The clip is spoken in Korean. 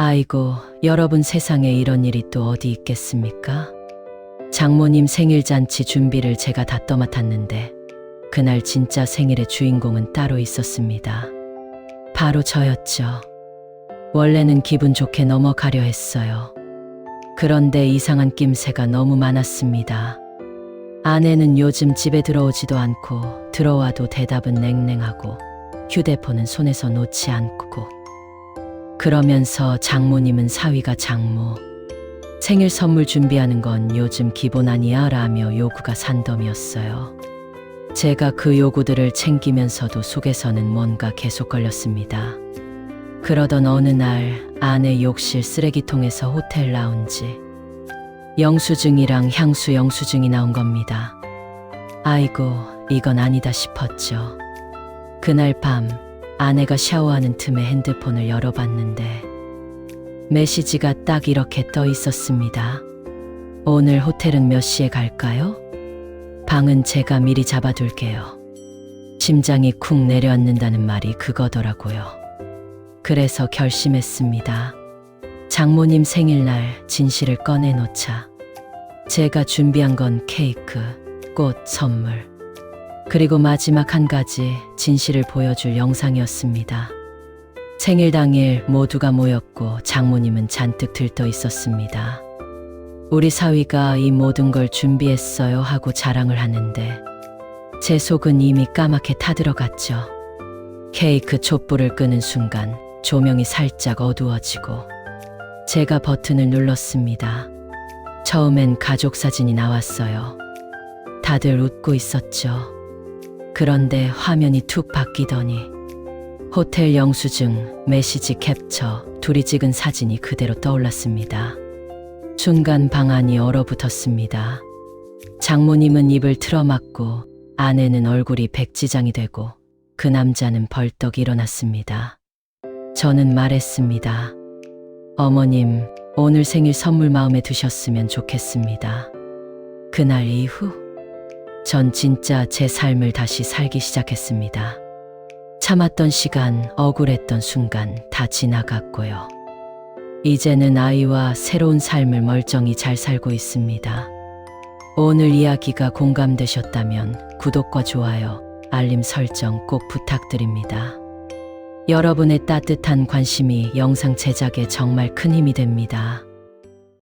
아이고, 여러분 세상에 이런 일이 또 어디 있겠습니까? 장모님 생일 잔치 준비를 제가 다 떠맡았는데, 그날 진짜 생일의 주인공은 따로 있었습니다. 바로 저였죠. 원래는 기분 좋게 넘어가려 했어요. 그런데 이상한 낌새가 너무 많았습니다. 아내는 요즘 집에 들어오지도 않고 들어와도 대답은 냉랭하고 휴대폰은 손에서 놓지 않고 그러면서 장모님은 사위가 장모 생일 선물 준비하는 건 요즘 기본 아니야 라며 요구가 산더미였어요. 제가 그 요구들을 챙기면서도 속에서는 뭔가 계속 걸렸습니다. 그러던 어느 날 아내 욕실 쓰레기통에서 호텔 라운지 영수증이랑 향수 영수증이 나온 겁니다. 아이고, 이건 아니다 싶었죠. 그날 밤 아내가 샤워하는 틈에 핸드폰을 열어봤는데 메시지가 딱 이렇게 떠 있었습니다. 오늘 호텔은 몇 시에 갈까요? 방은 제가 미리 잡아둘게요. 심장이 쿵 내려앉는다는 말이 그거더라고요. 그래서 결심했습니다. 장모님 생일날 진실을 꺼내놓자. 제가 준비한 건 케이크, 꽃, 선물. 그리고 마지막 한 가지 진실을 보여줄 영상이었습니다. 생일 당일 모두가 모였고 장모님은 잔뜩 들떠 있었습니다. 우리 사위가 이 모든 걸 준비했어요 하고 자랑을 하는데 제 속은 이미 까맣게 타들어갔죠. 케이크 촛불을 끄는 순간 조명이 살짝 어두워지고 제가 버튼을 눌렀습니다. 처음엔 가족 사진이 나왔어요. 다들 웃고 있었죠. 그런데 화면이 툭 바뀌더니 호텔 영수증, 메시지 캡처, 둘이 찍은 사진이 그대로 떠올랐습니다. 순간 방 안이 얼어붙었습니다. 장모님은 입을 틀어막고 아내는 얼굴이 백지장이 되고 그 남자는 벌떡 일어났습니다. 저는 말했습니다. 어머님, 오늘 생일 선물 마음에 드셨으면 좋겠습니다. 그날 이후, 전 진짜 제 삶을 다시 살기 시작했습니다. 참았던 시간, 억울했던 순간 다 지나갔고요. 이제는 아이와 새로운 삶을 멀쩡히 잘 살고 있습니다. 오늘 이야기가 공감되셨다면 구독과 좋아요, 알림 설정 꼭 부탁드립니다. 여러분의 따뜻한 관심이 영상 제작에 정말 큰 힘이 됩니다.